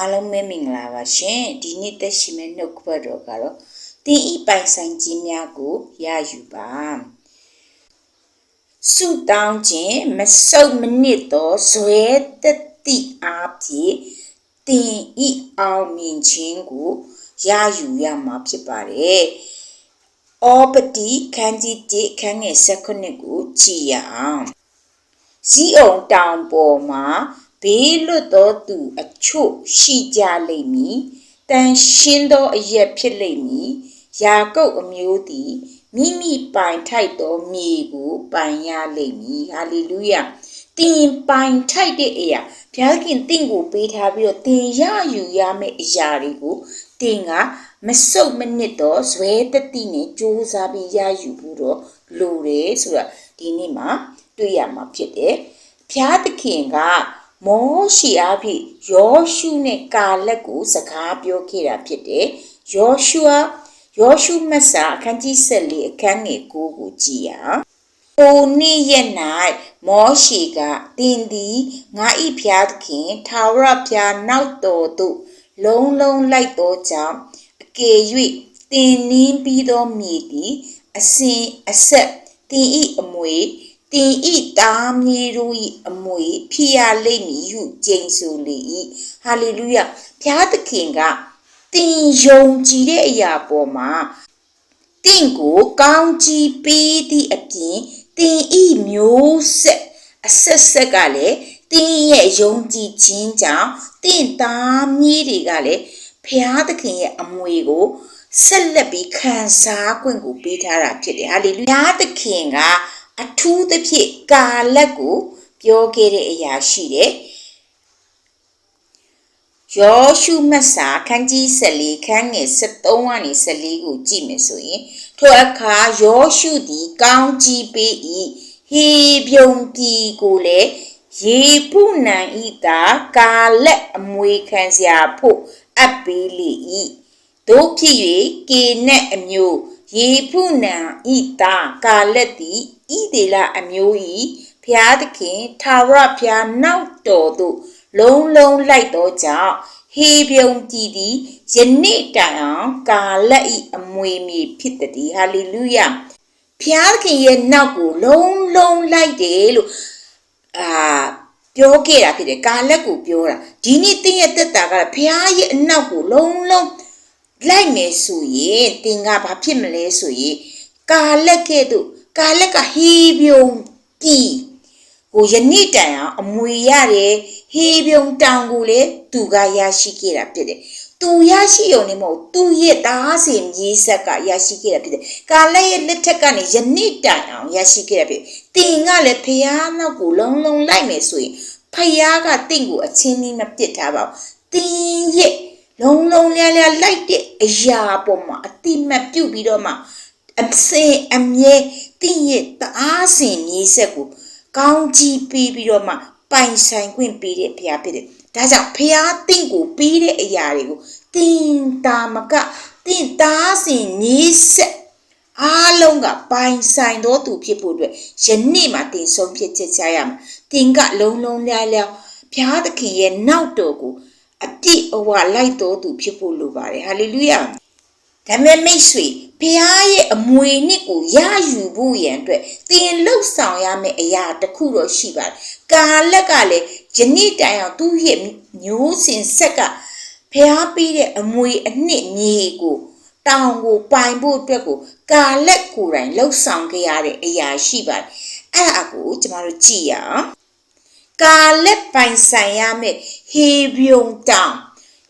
အားလုံးပဲမင်္ဂလာပါရှင်ဒီနေ့သက်ရှိမဲ့နှုတ်ကပတ်တော်ကတော့တင်ဤပိုင်ဆိုင်ခြင်းများကိုရယူပါဆုတောင်းခြင်းမဆုတ်မနစ်သောဇွဲတတိအားဖြင့်တင်ဤအောင်မြင်ခြင်းကိုရယူရမှာဖြစ်ပါတယ်အောပတိခန်းကြီးတိခန်းငယ်၁၉ကိုကြည်ရအောင်ဇီးအောင်တောင်ပေါ်မှာ ဘေးလွတ်သောသူအချို့ရှိကြလိမ့်မည်တန်ရှင်းသောအရက်ဖြစ်လိမ့်မည်ယာကုပ်အမျိုးသည်မိမိပိုင်ထိုက်သောမြေကိုပိုင်ရလိမ့်မည်ဟာလေလုယတင်ပိုင်ထိုက်တဲ့အရာဘုရားခင်တင့်ကိုပေးထားပြီးတော့တင်ရယူရမယ့်အရာတွေကိုတင်ကမစုပ်မနစ်တော့ဇွဲတတိနဲ့စူးစမ်းပြီးရယူဖို့တော့လိုတယ်ဆိုတာဒီနေ့မှာတွေ့ရမှာဖြစ်တယ်ဘုရားသခင်က မောရှိအားဖြင့်ယောရှုနဲ့ကာလက်ကိုစကားပြောခဲ့တာဖြစ်တယ်။ယောရှုဟာယောရှုမတ်စာအခန်းကြီး14အခန်းငယ်9ကိုကြည်ရအောင်။အိုနေ့ရက်၌မောရှိကတင်သည်ငါ၏ဖျားသခင်ထာဝရဖျားနောက်တော်သို့လုံးလုံးလိုက်သောကြောင့်အကယ်၍တင်နင်းပြီးသောမြေသည်အစဉ်အဆက်တင်၏အမွေ တင်ဤတာမြေတို့ဤအမွေဖြစ်ရလိမ့်မည်ဟုကျိန်ဆိုလေ၏ဟာလေလုယဘုရားသခင်ကတင်ယုံကြည်တဲ့အရာပေါ်မှာတင့်ကိုကောင်းကြီးပေးသည့်အပြင်တင်ဤမျိုးဆက်အဆက်ဆက်ကလည်းတင်းရဲ့ယုံကြည်ခြင်းကြောင့်တင့်သားမြေးတွေကလည်းဘုရားသခင်ရဲ့အမွေကိုဆက်လက်ပြီးခံစား권ကိုပေးထားတာဖြစ်တယ်ဟာလေလုယဘုရားသခင်က အထူးသဖြင့်ကာလက်ကိုပြောခဲ့တဲ့အရာရှိတယ်ယောရှုမတ်စာခန်းကြီး14ခန်းငယ်73ကနေ14ကိုကြည့်မယ်ဆိုရင်ထိုအခါယောရှုသည်ကောင်းကြီးပေး၏ဟေပြုံပြည်ကိုလည်းရေပုနံဤသာကာလက်အမွေခံစရာဖို့အပ်ပေးလေ၏တို့ဖြစ်၍ကေနက်အမျိုးရေဖုနံဤသာကာလက်သည် ဣဒေလအမျိုး၏ဖျားသခင်ထာဝရဖျားနောက်တော်သို့လုံးလုံးလိုက်သောကြောင့်ဟေပြုံကြည်သည်ယနေ့တိုင်အောင်ကာလက်ဤအမွေမြေဖြစ်သည်ဟာလေလုယဖျားသခင်ရဲ့နောက်ကိုလုံးလုံးလိုက်တယ်လို့အာပြောခဲ့တာဖြစ်တယ်ကာလက်ကိုပြောတာဒီနေ့တင်းရဲ့တက်တာကဖျားရဲ့အနောက်ကိုလုံးလုံးလိုက်မယ်ဆိုရင်တင်ကဘာဖြစ်မလဲဆိုရင်ကာလက်ကဲ့သို့ ကာလက်ကဟေးပြုံပြည်ကိုယနေ့တိုင်အောင်အမွေရတယ်ဟေးပြုံတောင်ကိုလည်းသူကရရှိခဲ့တာဖြစ်တယ်သူရရှိုံနဲ့မဟုတ်သူရဲ့သားစင်မြေးဆက်ကရရှိခဲ့တာဖြစ်တယ်။ကာလက်ရဲ့လက်ထက်ကနေယနေ့တိုင်အောင်ရရှိခဲ့တာဖြစ်။တင်ကလည်းဖះနောက်ကိုလုံးလုံးလိုက်မယ်ဆိုရင်ဖះကတင့်ကိုအချင်းကြီးမပစ်ထားပါဘူး။တင်ရဲ့လုံးလုံးလျားလျားလိုက်တဲ့အရာပေါ်မှာအတိမတ်ပြုတ်ပြီးတော့မှ အစင်အမြဲတင့်ရဲ့တအားစင်မြေးဆက်ကိုကောင်းကြီးပြီးပြီးတော့မှပိုင်ဆိုင်ခွင့်ပေးတဲ့ဘုရားဖြစ်တယ်။ဒါကြောင့်ဘုရားတင့်ကိုပေးတဲ့အရာတွေကိုတင်တာမကတင့်သားစင်မြေးဆက်အားလုံးကပိုင်ဆိုင်သောသူဖြစ်ဖို့အတွက်ယနေ့မှတင်ဆုံးဖြတ်ချက်ချရမယ်။တင်ကလုံးလုံးလျားလျားဘုရားသခင်ရဲ့နောက်တော်ကိုအပြည့်အဝလိုက်တော်သူဖြစ်ဖို့လိုပါတယ်ဟာလေလုယာ ဒါမဲ့မိတ်ဆွေဘုရားရဲ့အမွေနှစ်ကိုရယူဖို့ရန်အတွက်သင်လှုပ်ဆောင်ရမယ့်အရာတစ်ခုတော့ရှိပါတယ်ကာလက်ကလည်းယနေ့တိုင်အောင်သူ့ရဲ့မျိုးစင်ဆက်ကဘုရားပေးတဲ့အမွေအနှစ်မြေကိုတောင်ကိုပိုင်ဖို့အတွက်ကိုကာလက်ကိုယ်တိုင်လှုပ်ဆောင်ခဲ့ရတဲ့အရာရှိပါတယ်အဲ့ဒါကိုကျမတို့ကြည့်ရအောင်ကာလက်ပိုင်ဆိုင်ရမယ့်ဟေဘယုံတောင်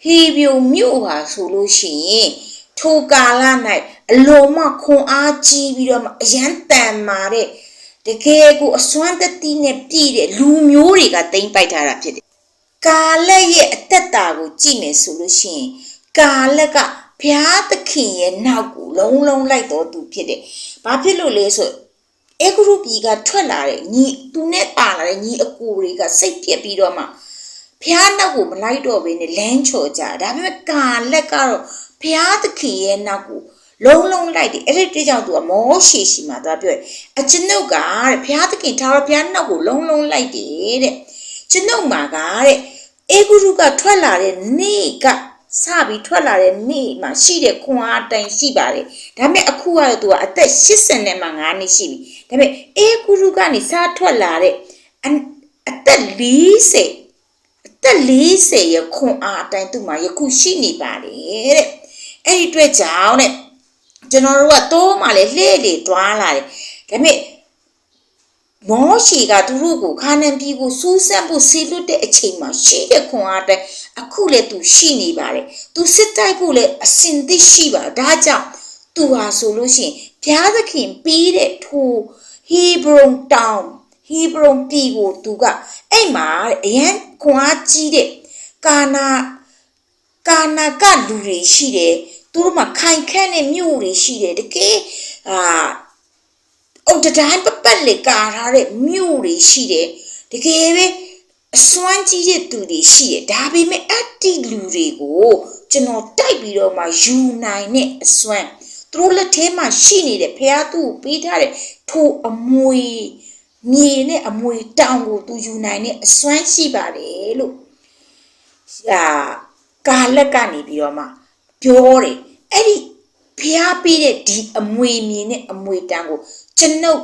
ဟေဘယုံမြို့ဟာဆိုလို့ရှိရင် ထိုကာလ၌အလုံးမခွန်အားကြီးပြီးတော့အရန်တန်မာတဲ့တကယ်ကိုအစွမ်းတတိနဲ့ပြည့်တဲ့လူမျိုးတွေကတိမ့်ပိုက်ထားတာဖြစ်တယ်။ကာလက်ရဲ့အသက်တာကိုကြည့်မယ်ဆိုလို့ရှိရင်ကာလက်ကဘုရားသခင်ရဲ့နောက်ကိုလုံးလုံးလိုက်တော်သူဖြစ်တယ်။ဘာဖြစ်လို့လဲဆိုအဲဂရုပြည်ကထွက်လာတဲ့ညီသူနဲ့ပါလာတဲ့ညီအကူတွေကစိတ်ပြက်ပြီးတော့မှဖျားနောက်ကိုမလိုက်တော့ဘဲနဲ့လမ်းချော်ကြဒါပေမဲ့ကာလက်ကတော့ ဖျားသခင်ရဲ့နောက်ကိုလုံးလုံးလိုက်တယ်အဲ့ဒီတကြောင်သူကမောရှိရှိမှသွားပြောအကျွန်ုပ်ကတဲ့ဘုရားသခင်ထာဝရဘုရားနောက်ကိုလုံးလုံးလိုက်တယ်တဲ့ကျွန်ုပ်မှာကတဲ့အေဂုရုကထွက်လာတဲ့နေ့ကစပြီးထွက်လာတဲ့နေ့မှာရှိတဲ့ခွန်အားတိုင်ရှိပါတယ်ဒါပေမဲ့အခုကတော့သူကအသက်80နဲ့မှ9နှစ်ရှိပြီဒါပေမဲ့အေဂုရုကနေစားထွက်လာတဲ့အအသက်40အသက်40ရခွန်အားအတိုင်းသူ့မှာယခုရှိနေပါတယ်တဲ့ အဲ့ဒီအတွက်ကြောင့်တဲ့ကျွန်တော်တို့ကတိုးမှလည်းလှည့်လေတွားလာတယ်ဒါပေမဲ့မောရှိကသူတို့ကိုခါနန်ပြည်ကိုစူးစမ်းဖို့ဆေလွတ်တဲ့အချိန်မှာရှိတဲ့ခွန်အားတိုင်းအခုလည်းသူရှိနေပါတယ်သူစစ်တိုက်ဖို့လည်းအစင်သစ်ရှိပါဒါကြောင့်သူဟာဆိုလို့ရှိရင်ဘုရားသခင်ပြီးတဲ့ထိုဟေဘရုန်တောင်ဟေဘရုန်ပြည်ကိုသူကအဲ့မှာအရန်ခွန်အားကြီးတဲ့ကာနာကာနာကလူတွေရှိတယ် သူတို့မှာခိုင်ခန့်တဲ့မြို့တွေရှိတယ်တကယ်အာအုတ်တိုင်းပပတ်လေကာထားတဲ့မြို့တွေရှိတယ်တကယ်ပဲအစွမ်းကြီးတဲ့သူတွေရှိတယ်ဒါပေမဲ့အတ္တိလူတွေကိုကျွန်တော်တိုက်ပြီးတော့မှယူနိုင်တဲ့အစွမ်းသူတို့လက်ထဲမှာရှိနေတဲ့ဖះသူ့ကိုပေးထားတဲ့ထိုအမွေမြေနဲ့အမွေတောင်ကိုသူယူနိုင်တဲ့အစွမ်းရှိပါတယ်လို့အာကာလက်ကနေပြီးတော့မှ ပြောတယ်အဲ့ဒီဖះပေးတဲ့ဒီအမွေမြေနဲ့အမွေတောင်ကိုကျွန်ုပ်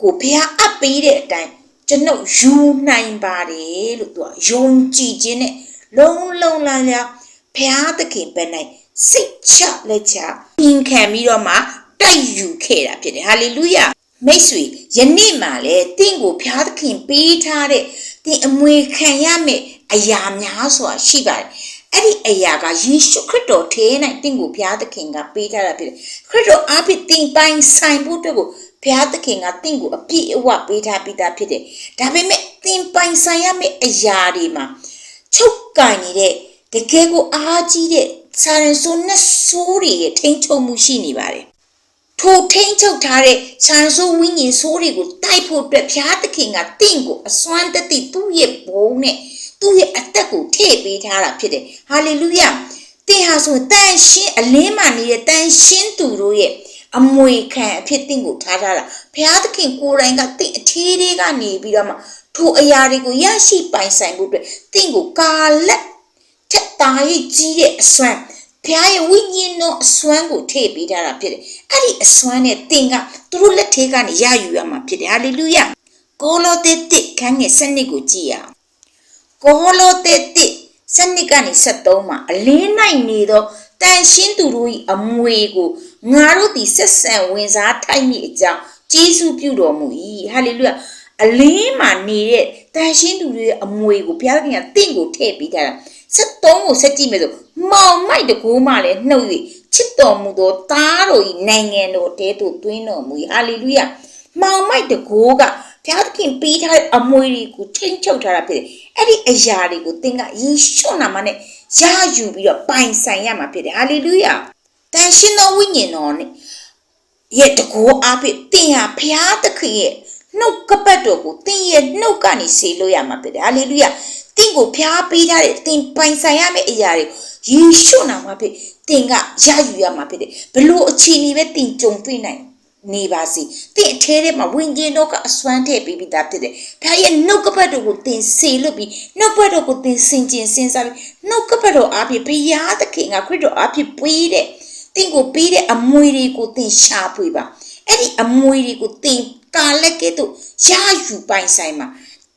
ကိုဖះအပ်ပေးတဲ့အတိုင်းကျွန်ုပ်ယူနိုင်ပါတယ်လို့သူကယုံကြည်ခြင်းနဲ့လုံးလုံးလန်းလန်းဖះသခင်ပဲနိုင်စိတ်ချလက်ချပြင်ခံပြီးတော့မှတိုက်ယူခဲ့တာဖြစ်တယ်ဟာလေလုယာမိတ်ဆွေယနေ့မှလည်းတင့်ကိုဖျားသခင်ပေးထားတဲ့တင်အမွေခံရမယ့်အရာများစွာရှိပါတယ် အဲ့ဒီအရာကယေရှုခရစ်တော်ထဲ၌တင့်ကိုဘုရားသခင်ကပေးထားတာဖြစ်တယ်ခရစ်တော်အားဖြင့်တင်ပိုင်ဆိုင်ဖို့အတွက်ကိုဘုရားသခင်ကတင့်ကိုအပြည့်အဝပေးထားပြီးသားဖြစ်တယ်ဒါပေမဲ့တင်ပိုင်ဆိုင်ရမယ့်အရာတွေမှာချုပ်ကင်နေတဲ့တကယ်ကိုအားကြီးတဲ့ဆာရင်ဆိုးနဲ့ဆိုးတွေရဲ့ထိန်ချုံမှုရှိနေပါတယ်ထိုထိန်ချုပ်ထားတဲ့ခြံဆိုးဝိညာဉ်ဆိုးတွေကိုတိုက်ဖို့အတွက်ဘုရားသခင်ကတင့်ကိုအစွမ်းတသိသူ့ရဲ့ဘုံနဲ့ သူ့ရဲ့အသက်ကိုထည့်ပေးထားတာဖြစ်တယ်ဟာလေလုယသင်ဟာဆိုတန်ရှင်းအလင်းမှနေတဲ့တန်ရှင်းသူတို့ရဲ့အမွေခံအဖြစ်တင့်ကိုထားထားတာဘုရားသခင်ကိုယ်တိုင်ကတင့်အထီးလေးကနေပြီးတော့မှထိုအရာတွေကိုရရှိပိုင်ဆိုင်ဖို့အတွက်တင့်ကိုကာလက်ထက်သားရဲ့ကြီးတဲ့အစွမ်းဖျားရဲ့ဝိညာဉ်တော်အစွမ်းကိုထည့်ပေးထားတာဖြစ်တယ်။အဲ့ဒီအစွမ်းနဲ့တင်ကသူတို့လက်ထဲကနေရယူရမှာဖြစ်တယ်။ဟာလေလုယ။ကိုလိုတေတိခန်းငယ်စနစ်ကိုကြည့်ရအောင်။ ကိုလိုတေတိစနစ်ကနေ73မှာအလင်းနိုင်နေသောတန်ရှင်းသူတို့၏အမွေကိုငါတို့သည်ဆက်ဆံဝင်စားထိုက်မိအကြောင်းကျေးဇူးပြုတော်မူ၏။ဟာလေလုယ။အလင်းမှာနေတဲ့တန်ရှင်းသူတွေရဲ့အမွေကိုဘုရားခင်ကတင့်ကိုထည့်ပေးထားတာ။73ကိုဆက်ကြည့်မယ်ဆိုမောင်မိုက်တကူမှလည်းနှုတ်၍ချစ်တော်မူသောသားတော်၏နိုင်ငံတော်တဲသို့တွင်းတော်မူ၏ဟာလေလုယမောင်မိုက်တကူက ဘုရားသခင်ပေးထားတဲ့အမွေတွေကိုထိန်းချုပ်ထားတာဖြစ်တယ်အဲ့ဒီအရာတွေကိုသင်ကယေရှုနာမနဲ့ရယူပြီးတော့ပိုင်ဆိုင်ရမှာဖြစ်တယ်ဟာလေလုယတန်ရှင်သောဝိညာဉ်တော်နဲ့ရဲ့တကူအားဖြင့်သင်ဟာဘုရားသခင်ရဲ့နှုတ်ကပတ်တော်ကိုသင်ရဲ့နှုတ်ကနေဆေလို့ရမှာဖြစ်တယ်ဟာလေလုယတင့်ကိုဖျားပေးထားတဲ့တင်ပိုင်ဆိုင်ရမယ့်အရာတွေယေရှုနာမှာဖြစ်တင်ကရယူရမှာဖြစ်တယ်ဘလို့အခြေအနေပဲတင်ကြုံတွေ့နိုင် နေပါစီတင်အထဲထဲမှာဝิญဉ်တော့ကအစွမ်းထည့်ပြီးပြီးသားဖြစ်တယ်ဒါရဲ့နှုတ်ကပတ်တော်ကိုတင်စေလို့ပြီးနှုတ်ကပတ်တော်ကိုတင်စင်ကျင်စဉ်းစားပြီးနှုတ်ကပတ်တော်အားဖြင့်ဘုရားသခင်ကခရစ်တော်အားဖြင့်ပေးတဲ့တင်ကိုပေးတဲ့အမွေတွေကိုတင်ရှာဖွေပါအဲ့ဒီအမွေတွေကိုတင်ကာလက်ကဲ့သို့ရယူပိုင်ဆိုင်မှာ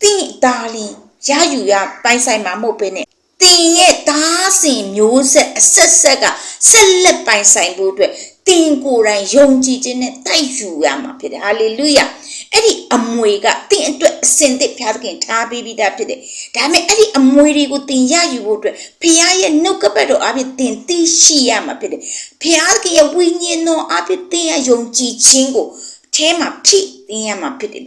တင်ဒါလင်းရယူရပိုင်ဆိုင်မှာမဟုတ်ပဲနဲ့တင်ရဲ့သားစဉ်မျိုးဆက်အဆက်ဆက်ကဆက်လက်ပိုင်ဆိုင်ဖို့အတွက် တင်ကိုယ်တိုင်ယုံကြည်ခြင်းနဲ့တိုက်ယူရမှာဖြစ်တယ်ဟာလေလုယာအဲ့ဒီအမွေကတင်အတွက်အစင်သစ်ဖျားသခင်ထားပေးပြီးသားဖြစ်တယ်ဒါပေမဲ့အဲ့ဒီအမွေတွေကိုတင်ရယူဖို့အတွက်ဖျားရဲ့နှုတ်ကပတ်တော်အဖြစ်တင်သိရှိရမှာဖြစ်တယ်ဖျားသခင်ရဲ့ဝိညာဉ်တော်အဖြစ်တင်ရယုံကြည်ခြင်းကိုအဲမှာဖြစ်တင်ရမှာဖြစ်တယ်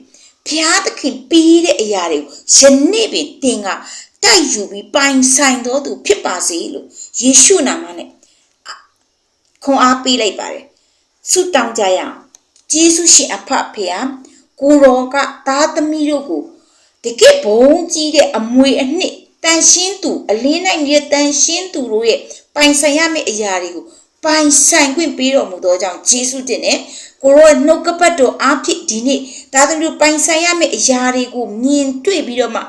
ဖျားသခင်ပြီးတဲ့အရာတွေကိုယနေ့ပင်သင်ကတိုက်ယူပြီးပိုင်ဆိုင်တော်သူဖြစ်ပါစေလို့ယေရှုနာမနဲ့ ခွန်အားပေးလိုက်ပါတယ်ဆုတောင်းကြရအောင်ယေရှုရှင်အဖဖျားကိုရောကသားသမီးတို့ကိုတကယ်ဘုံကြီးတဲ့အမွေအနှစ်တန်ရှင်းသူအလင်းနိုင်ရဲ့တန်ရှင်းသူတို့ရဲ့ပိုင်ဆိုင်ရမယ့်အရာတွေကိုပိုင်ဆိုင်ခွင့်ပေးတော်မူသောကြောင့်ယေရှုတင်နဲ့ကိုရောနှုတ်ကပတ်တော်အားဖြင့်ဒီနေ့သားသမီးတို့ပိုင်ဆိုင်ရမယ့်အရာတွေကိုမြင်တွေ့ပြီးတော့မှ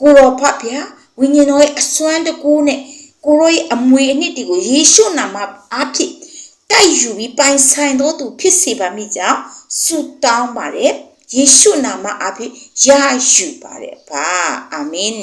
ကိုရောဖတ်ဗျာဝိညာဉ်တော်ရဲ့အစွမ်းတကူနဲ့ ကိုရောရဲ့အမွေအနှစ်တွေကိုယေရှုနာမအားဖြင့်တိုက်ယူပြီးပိုင်ဆိုင်တော်သူဖြစ်စေပါမိကြောင်းဆုတောင်းပါတယ်ယေရှုနာမအားဖြင့်ရယူပါတယ်ပါအာမင်